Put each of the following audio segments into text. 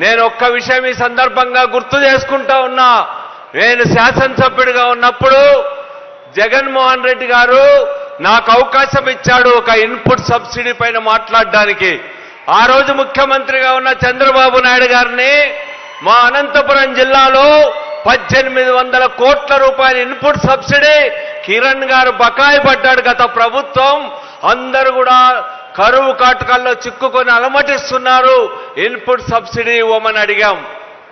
నేను ఒక్క విషయం ఈ సందర్భంగా గుర్తు చేసుకుంటా ఉన్నా. నేను శాసనసభ్యుడిగా ఉన్నప్పుడు జగన్మోహన్ రెడ్డి గారు నాకు అవకాశం ఇచ్చాడు ఒక ఇన్పుట్ సబ్సిడీ పైన మాట్లాడడానికి. ఆ రోజు ముఖ్యమంత్రిగా ఉన్న చంద్రబాబు నాయుడు గారిని మా అనంతపురం జిల్లాలో పద్దెనిమిది వందల కోట్ల రూపాయల ఇన్పుట్ సబ్సిడీ కిరణ్ గారు బకాయి పడ్డాడు గత ప్రభుత్వం. అందరూ కూడా కరువు కాటకాల్లో చిక్కుకొని అలమటిస్తున్నారు. ఇన్పుట్ సబ్సిడీ ఇవ్వమని అడిగాం.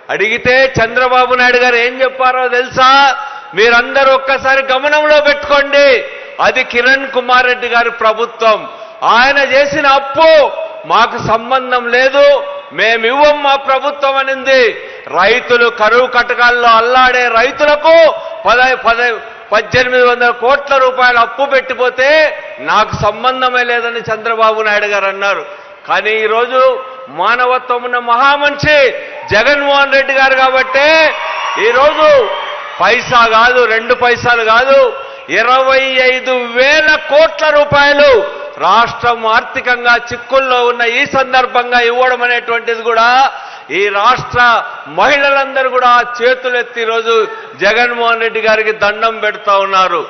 అడిగితే చంద్రబాబు నాయుడు గారు ఏం చెప్పారో తెలుసా? మీరందరూ ఒక్కసారి గమనంలో పెట్టుకోండి. అది కిరణ్ కుమార్ రెడ్డి గారి ప్రభుత్వం. ఆయన చేసిన అప్పు మాకు సంబంధం లేదు. మేమివ్వం మా ప్రభుత్వం అనింది. రైతులు కరువు కటకాల్లో అల్లాడే రైతులకు పద పద పద్దెనిమిది వందల కోట్ల రూపాయలు అప్పు పెట్టిపోతే నాకు సంబంధమే లేదని చంద్రబాబు నాయుడు గారు అన్నారు. కానీ ఈరోజు మానవత్వం ఉన్న మహామనిషి జగన్మోహన్ రెడ్డి గారు కాబట్టే ఈరోజు పైసా కాదు రెండు పైసలు కాదు ఇరవై ఐదు వేల కోట్ల రూపాయలు రాష్ట్రం ఆర్థికంగా చిక్కుల్లో ఉన్న ఈ సందర్భంగా ఇవ్వడం అనేటువంటిది కూడా ఈ రాష్ట్ర మహిళలందరూ కూడా చేతులెత్తి ఈరోజు జగన్మోహన్ రెడ్డి గారికి దండం పెడతా ఉన్నారు.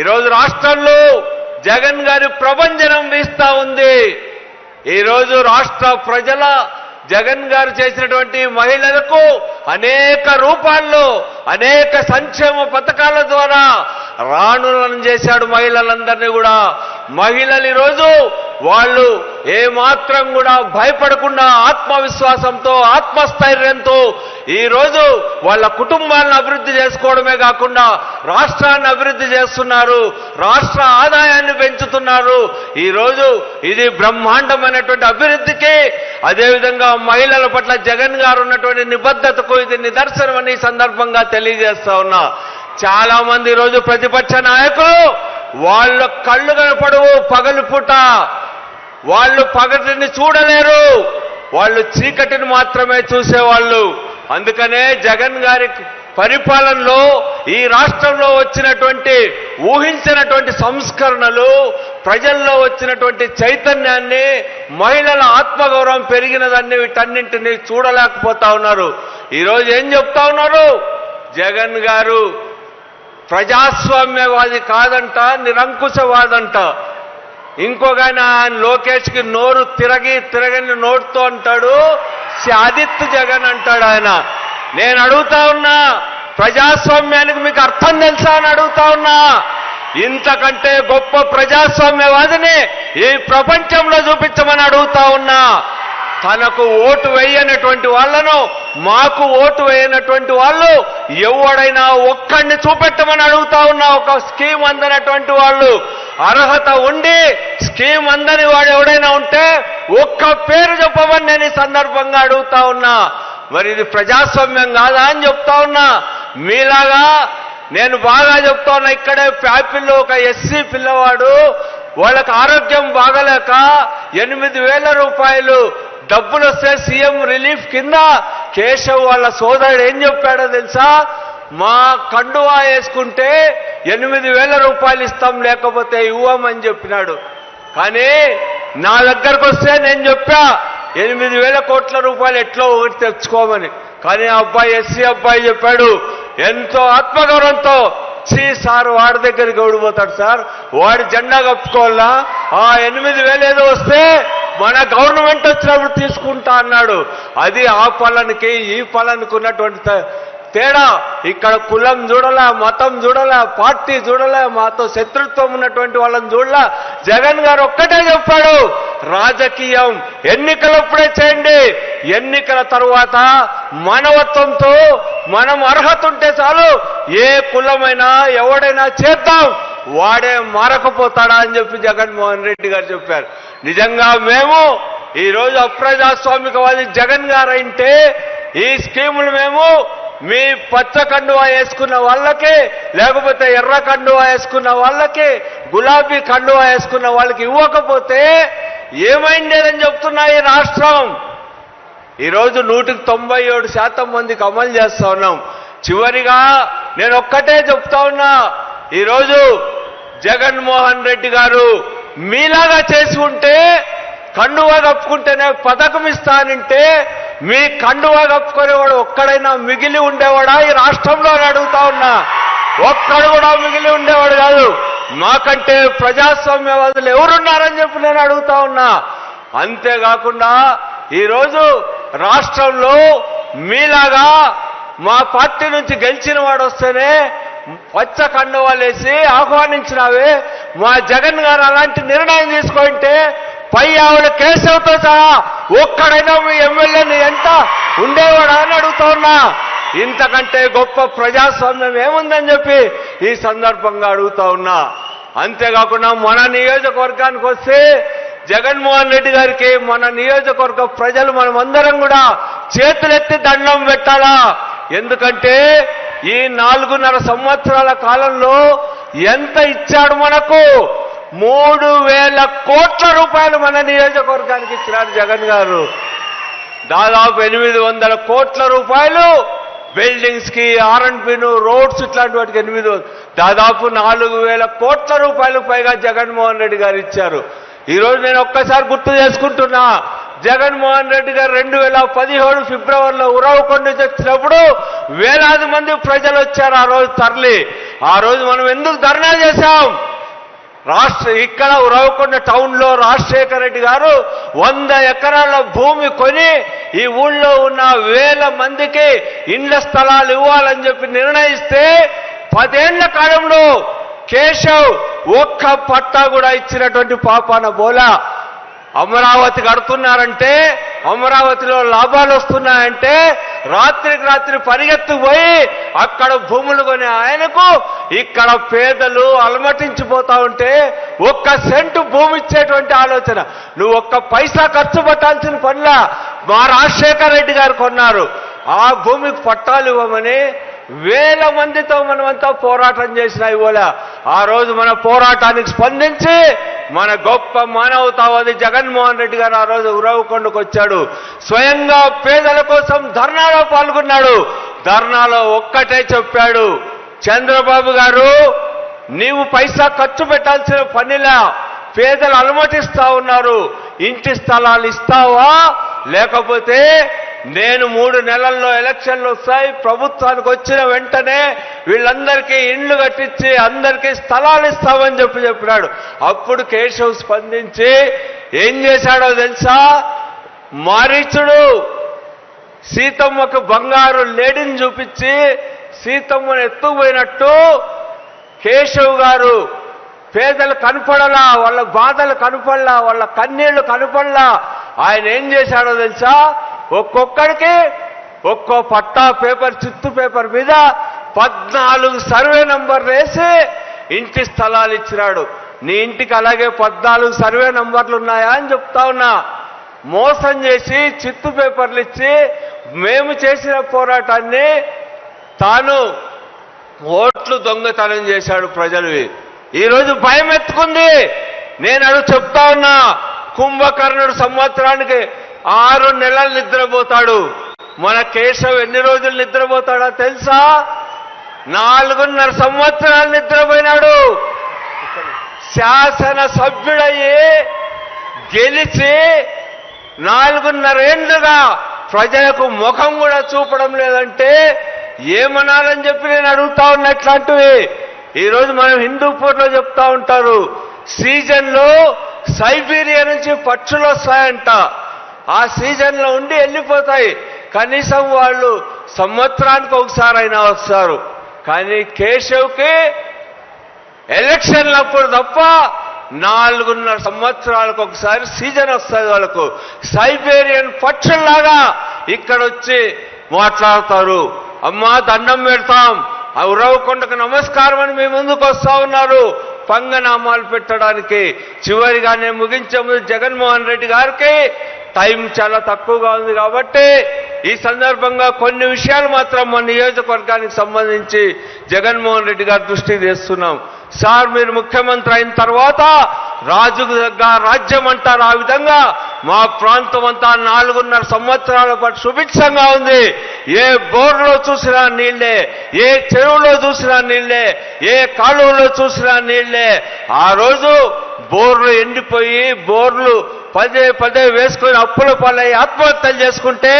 ఈరోజు రాష్ట్రంలో జగన్ గారి ప్రభంజనం వీస్తా ఉంది. ఈరోజు రాష్ట్ర ప్రజల జగన్ గారు చేసినటువంటి మహిళలకు అనేక రూపాల్లో అనేక సంక్షేమ పథకాల ద్వారా రాణులను చేశాడు మహిళలందరినీ కూడా. మహిళలు ఈరోజు వాళ్ళు ఏమాత్రం కూడా భయపడకుండా ఆత్మవిశ్వాసంతో ఆత్మస్థైర్యంతో ఈరోజు వాళ్ళ కుటుంబాలను అభివృద్ధి చేసుకోవడమే కాకుండా రాష్ట్రాన్ని అభివృద్ధి చేస్తున్నారు రాష్ట్ర ఆదాయాన్ని పెంచుతున్నారు. ఈరోజు ఇది బ్రహ్మాండమైనటువంటి అభివృద్ధికి అదేవిధంగా మహిళల పట్ల జగన్ గారు ఉన్నటువంటి నిబద్ధతకు ఇది నిదర్శనమని అని సందర్భంగా తెలియజేస్తా ఉన్నా. చాలా మంది ఈరోజు ప్రతిపక్ష నాయకులు వాళ్ళ కళ్ళు కనపడవు పగలు పూట. వాళ్ళు పగటిని చూడలేరు. వాళ్ళు చీకటిని మాత్రమే చూసేవాళ్ళు. అందుకనే జగన్ గారి పరిపాలనలో ఈ రాష్ట్రంలో వచ్చినటువంటి ఊహించినటువంటి సంస్కరణలు ప్రజల్లో వచ్చినటువంటి చైతన్యాన్ని మహిళల ఆత్మగౌరవం పెరిగినదాన్ని వీటన్నింటినీ చూడలేకపోతా ఉన్నారు. ఈరోజు ఏం చెప్తా ఉన్నారు? జగన్ గారు ప్రజాస్వామ్యవాది కాదంట నిరంకుశవాదంట. ఇంకొక ఆయన లోకేష్కి నోరు తిరగి తిరగని నోటుతో అంటాడు ఆదిత్య జగన్ అంటాడు ఆయన. నేను అడుగుతా ఉన్నా ప్రజాస్వామ్యానికి మీకు అర్థం తెలుసా అని అడుగుతా ఉన్నా. ఇంతకంటే గొప్ప ప్రజాస్వామ్యవాదిని ఈ ప్రపంచంలో చూపించమని అడుగుతా ఉన్నా. తనకు ఓటు వేయనటువంటి వాళ్ళను మాకు ఓటు వేయనటువంటి వాళ్ళు ఎవడైనా ఒక్కడిని చూపెట్టమని అడుగుతా ఉన్నా ఒక స్కీమ్ అందనటువంటి వాళ్ళు అర్హత ఉండి స్కీమ్ అందని వాడు ఎవడైనా ఉంటే ఒక్క పేరు చెప్పమని నేను ఈ సందర్భంగా అడుగుతా ఉన్నా. మరి ఇది ప్రజాస్వామ్యం కాదా అని చెప్తా ఉన్నా. మీలాగా నేను బాగా చెప్తా ఉన్నా ఇక్కడే ప్యాపిల్లో ఒక ఎస్సీ పిల్లవాడు వాళ్ళకి ఆరోగ్యం బాగలేక ఎనిమిది వేల రూపాయలు డబ్బులు వస్తే సీఎం రిలీఫ్ కింద కేశవ్ వాళ్ళ సోదరుడు ఏం చెప్పాడో తెలుసా? మా కండువా వేసుకుంటే ఎనిమిది వేల రూపాయలు ఇస్తాం లేకపోతే ఇవ్వమని చెప్పినాడు. కానీ నా దగ్గరకు వస్తే నేను చెప్పా ఎనిమిది వేల కోట్ల రూపాయలు ఎట్లో ఒకటి తెచ్చుకోమని. కానీ ఆ అబ్బాయి ఎస్సీ అబ్బాయి చెప్పాడు ఎంతో ఆత్మగౌరవంతో సి సార్ వాడి దగ్గరికి ఓడిపోతాడు సార్. వాడి జెండా కప్పుకోవాలా? ఆ ఎనిమిది వేలు ఏదో వస్తే మన గవర్నమెంట్ వచ్చినప్పుడు తీసుకుంటా అన్నాడు. అది ఆ పలానికి ఈ పలానికి ఉన్నటువంటి తేడా. ఇక్కడ కులం చూడలే మతం చూడలే పార్టీ చూడలే మాతో శత్రుత్వం ఉన్నటువంటి వాళ్ళని చూడలే. జగన్ గారు ఒక్కటే చెప్పాడు రాజకీయం ఎన్నికలప్పుడే చేయండి. ఎన్నికల తరువాత మానవత్వంతో మనం అర్హత ఉంటే చాలు. ఏ కులమైనా ఎవడైనా చేద్దాం. వాడే మారకపోతాడా అని చెప్పి జగన్మోహన్ రెడ్డి గారు చెప్పారు. నిజంగా మేము ఈరోజు అప్రజాస్వామికవాది జగన్ గారు అంటే ఈ స్కీములు మేము మీ పచ్చ కండువా వేసుకున్న వాళ్ళకి లేకపోతే ఎర్ర కండువా వేసుకున్న వాళ్ళకి గులాబీ కండువా వేసుకున్న వాళ్ళకి ఇవ్వకపోతే ఏమైండేదని చెప్తున్నా ఈ రాష్ట్రం. ఈరోజు నూటికి తొంభై ఏడు శాతం మందికి అమలు చేస్తా ఉన్నాం. చివరిగా నేను ఒక్కటే చెప్తా ఉన్నా ఈరోజు జగన్మోహన్ రెడ్డి గారు మీలాగా చేసి ఉంటే కండువా కప్పుకుంటేనే పథకం ఇస్తానంటే మీ కండువా కప్పుకునేవాడు ఒక్కడైనా మిగిలి ఉండేవాడా? ఈ రాష్ట్రంలో అని అడుగుతా ఉన్నా. ఒక్కడు కూడా మిగిలి ఉండేవాడు కాదు. మాకంటే ప్రజాస్వామ్యవాదులు ఎవరున్నారని చెప్పి నేను అడుగుతా ఉన్నా. అంతేకాకుండా ఈరోజు రాష్ట్రంలో మీలాగా మా పార్టీ నుంచి గెలిచిన వాడు వస్తేనే పచ్చ కండువాలేసి ఆహ్వానించినావే. మా జగన్ గారు అలాంటి నిర్ణయం తీసుకుంటే పై ఆవిడ కేశవ్తో సహా ఒక్కడైనా మీ ఎమ్మెల్యేని ఎంత ఉండేవాడా అని అడుగుతా ఉన్నా. ఇంతకంటే గొప్ప ప్రజాస్వామ్యం ఏముందని చెప్పి ఈ సందర్భంగా అడుగుతా ఉన్నా. అంతేకాకుండా మన నియోజకవర్గానికి వస్తే జగన్మోహన్ రెడ్డి గారికి మన నియోజకవర్గ ప్రజలు మనమందరం కూడా చేతులెత్తి దండం పెట్టాలా? ఎందుకంటే ఈ నాలుగున్నర సంవత్సరాల కాలంలో ఎంత ఇచ్చాడు మనకు? మూడు వేల కోట్ల రూపాయలు మన నియోజకవర్గానికి ఇచ్చినారు జగన్ గారు. దాదాపు ఎనిమిది వందల కోట్ల రూపాయలు బిల్డింగ్స్కి ఆర్ఎండ్బిను రోడ్స్ ఇట్లాంటి వాటికి ఎనిమిది దాదాపు నాలుగు వేల కోట్ల రూపాయలు పైగా జగన్మోహన్ రెడ్డి గారు ఇచ్చారు. ఈరోజు నేను ఒక్కసారి గుర్తు చేసుకుంటున్నా జగన్మోహన్ రెడ్డి గారు రెండు వేల పదిహేడు ఫిబ్రవరిలో ఉరవకొండ తెచ్చినప్పుడు వేలాది మంది ప్రజలు వచ్చారు ఆ రోజు తరలి. ఆ రోజు మనం ఎందుకు ధర్నా చేశాం? రాష్ట్ర ఇక్కడ ఉరవకొండ టౌన్లో రాజశేఖర రెడ్డి గారు వంద ఎకరాల భూమి కొని ఈ ఊళ్ళో ఉన్న వేల మందికి ఇండ్ల స్థలాలు ఇవ్వాలని చెప్పి నిర్ణయిస్తే పదేళ్ళ కాలంలో కేశవ్ ఒక్క పట్టా కూడా ఇచ్చినటువంటి పాపాన బోలా. అమరావతి కడుతున్నారంటే అమరావతిలో లాభాలు వస్తున్నాయంటే రాత్రికి రాత్రి పరిగెత్తుపోయి అక్కడ భూములు కొని ఆయనకు ఇక్కడ పేదలు అలమటించిపోతా ఉంటే ఒక్క సెంటు భూమి ఇచ్చేటువంటి ఆలోచన. నువ్వు ఒక్క పైసా ఖర్చు పెట్టాల్సిన పనిలా మా రాజశేఖర రెడ్డి గారు కొన్నారు. ఆ భూమికి పట్టాలు ఇవ్వమని వేల మందితో మనమంతా పోరాటం చేసిన ఇవాళ ఆ రోజు మన పోరాటానికి స్పందించి మన గొప్ప మానవతావాది జగన్మోహన్ రెడ్డి గారు ఆ రోజు ఉరవకొండకు వచ్చాడు స్వయంగా పేదల కోసం ధర్నాలో పాల్గొన్నాడు. ధర్నాలో ఒక్కటే చెప్పాడు. చంద్రబాబు గారు నీవు పైసా ఖర్చు పెట్టాల్సిన పనిలా పేదలు అనుమతిస్తా ఉన్నారు. ఇంటి స్థలాలు ఇస్తావా? లేకపోతే నేను మూడు నెలల్లో ఎలక్షన్లు వస్తాయి. ప్రభుత్వానికి వచ్చిన వెంటనే వీళ్ళందరికీ ఇండ్లు కట్టించి అందరికీ స్థలాలు ఇస్తామని చెప్పి చెప్పినాడు. అప్పుడు కేశవ్ స్పందించి ఏం చేశాడో తెలుసా? మారీచుడు సీతమ్మకు బంగారు లేడిని చూపించి సీతమ్మను ఎత్తుకుపోయినట్టు కేశవ్ గారు పేదలు కనపడలా వాళ్ళ బాధలు కనపడలా వాళ్ళ కన్నీళ్ళు కనపడలా. ఆయన ఏం చేశాడో తెలుసా? ఒక్కొక్కడికి ఒక్కో పట్టా పేపర్ చిత్తు పేపర్ మీద పద్నాలుగు సర్వే నంబర్లు వేసి ఇంటి స్థలాలు ఇచ్చినాడు. నీ ఇంటికి అలాగే పద్నాలుగు సర్వే నంబర్లు ఉన్నాయా అని చెప్తా ఉన్నా. మోసం చేసి చిత్తు పేపర్లు ఇచ్చి మేము చేసిన పోరాటాన్ని తాను ఓట్లు దొంగతనం చేశాడు ప్రజలవి ఈరోజు భయం ఎత్తుకుంది నేను అడుగు చెప్తా ఉన్నా కుంభకర్ణుడు సంవత్సరానికి ఆరు నెలలు నిద్రపోతాడు. మన కేశవ్ ఎన్ని రోజులు నిద్రపోతాడో తెలుసా? నాలుగున్నర సంవత్సరాలు నిద్రపోయినాడు. శాసన సభ్యుడయ్యి గెలిచి నాలుగున్నరేళ్ళుగా ప్రజలకు ముఖం కూడా చూపడం లేదంటే ఏమనాలని చెప్పి నేను అడుగుతా ఉన్నా ఇట్లాంటివి. ఈరోజు మనం హిందూపూర్లో చెప్తా ఉంటారు. సీజన్లో సైబీరియా నుంచి పక్షులు వస్తాయంట. ఆ సీజన్లో ఉండి వెళ్ళిపోతాయి కనీసం వాళ్ళు సంవత్సరానికి ఒకసారి అయినా వస్తారు. కానీ కేశవ్కి ఎలక్షన్లప్పుడు తప్ప నాలుగున్నర సంవత్సరాలకు ఒకసారి సీజన్ వస్తుంది వాళ్ళకు. సైబేరియన్ పక్షుల్లాగా ఇక్కడ వచ్చి మాట్లాడతారు. అమ్మా దండం పెడతాం. ఆ ఉరవకొండకు నమస్కారం అని మీ ముందుకు వస్తా ఉన్నారు. పంగనామాలు పెట్టడానికి చివరిగా నేను ముగించే ముందు జగన్మోహన్ రెడ్డి గారికి టైం చాలా తక్కువగా ఉంది కాబట్టి ఈ సందర్భంగా కొన్ని విషయాలు మాత్రం మన నియోజకవర్గానికి సంబంధించి జగన్మోహన్ రెడ్డి గారి దృష్టికి తెస్తున్నాం. సార్ మీరు ముఖ్యమంత్రి అయిన తర్వాత రాజుకు దగ్గర రాజ్యం అంటారు. ఆ విధంగా మా ప్రాంతం అంతా నాలుగున్నర సంవత్సరాల పాటు సుభిక్షంగా ఉంది. ఏ బోర్లో చూసినా నీళ్ళే ఏ చెరువులో చూసినా నీళ్ళే ఏ కాలువలో చూసినా నీళ్ళే. ఆ రోజు బోర్లు ఎండిపోయి బోర్లు పదే పదే వేసుకొని అప్పుల పాలై ఆత్మహత్యలు చేసుకుంటే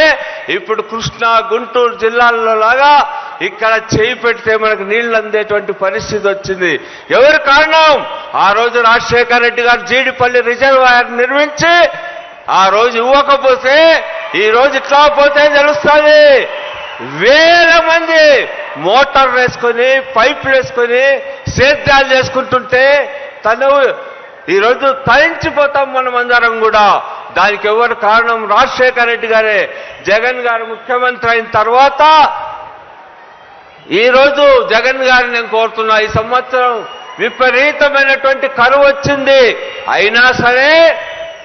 ఇప్పుడు కృష్ణా గుంటూరు జిల్లాల్లో లాగా ఇక్కడ చేయి పెడితే మనకు నీళ్ళు అందేటువంటి పరిస్థితి వచ్చింది. ఎవరు కారణం? ఆ రోజు రాజశేఖర రెడ్డి గారు జీడిపల్లి రిజర్వాయర్ నిర్మించి ఆ రోజు ఇవ్వకపోతే ఈ రోజు ఇట్లా పోతే తెలుస్తుంది. వేల మంది మోటార్ వేసుకొని పైపులు వేసుకొని సేద్యాలు చేసుకుంటుంటే తను ఈరోజు తరించిపోతాం మనం అందరం కూడా. దానికి ఎవరు కారణం? రాజశేఖర రెడ్డి గారే. జగన్ గారు ముఖ్యమంత్రి అయిన తర్వాత ఈ రోజు జగన్ గారిని నేను కోరుతున్నా. ఈ సంవత్సరం విపరీతమైనటువంటి కరువు వచ్చింది. అయినా సరే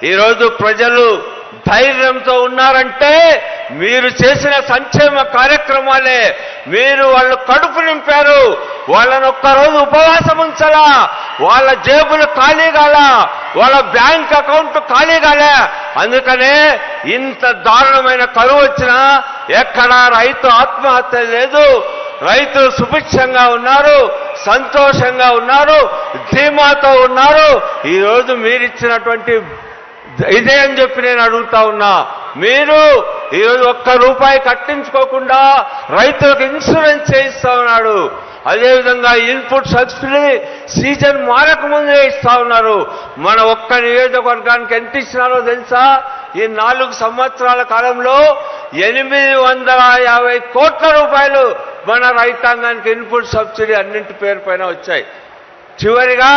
ఈరోజు ప్రజలు ధైర్యంతో ఉన్నారంటే మీరు చేసిన సంక్షేమ కార్యక్రమాలే. మీరు వాళ్ళు కడుపు నింపారు. వాళ్ళని ఒక్కరోజు ఉపవాసం ఉంచలా. వాళ్ళ జేబులు ఖాళీ కాల. వాళ్ళ బ్యాంక్ అకౌంట్ ఖాళీ కాలే. అందుకనే ఇంత దారుణమైన కరువు వచ్చినా ఎక్కడా రైతు ఆత్మహత్య లేదు. రైతులు సుభిక్షంగా ఉన్నారు. సంతోషంగా ఉన్నారు. ధీమాతో ఉన్నారు. ఈరోజు మీరిచ్చినటువంటి ఇదే అని చెప్పి నేను అడుగుతా ఉన్నా. మీరు ఈరోజు ఒక్క రూపాయి కట్టించుకోకుండా రైతులకు ఇన్సూరెన్స్ చేయిస్తా ఉన్నాడు అదేవిధంగా ఇన్పుట్ సబ్సిడీ సీజన్ మారకముందే ఇస్తా ఉన్నారు. మన ఒక్క నియోజకవర్గానికి ఎంత ఇచ్చినారో తెలుసా? ఈ నాలుగు సంవత్సరాల కాలంలో ఎనిమిది వందల యాభై కోట్ల రూపాయలు మన రైతాంగానికి ఇన్పుట్ సబ్సిడీ అన్నింటి పేరు పైన వచ్చాయి. చివరిగా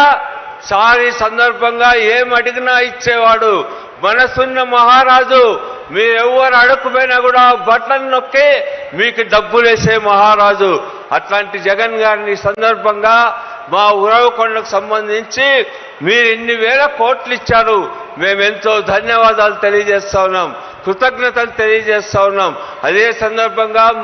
సారి సందర్భంగా ఏం అడిగినా ఇచ్చేవాడు మనసున్న మహారాజు మీరెవ్వరు అడుక్కుపోయినా కూడా బట్టలు నొక్కి మీకు డబ్బులేసే మహారాజు. అట్లాంటి జగన్ గారిని సందర్భంగా మా ఉరవకొండకు సంబంధించి మీరు ఇన్ని వేల కోట్లు ఇచ్చారు. మేమెంతో ధన్యవాదాలు తెలియజేస్తా ఉన్నాం కృతజ్ఞతలు తెలియజేస్తా ఉన్నాం. అదే సందర్భంగా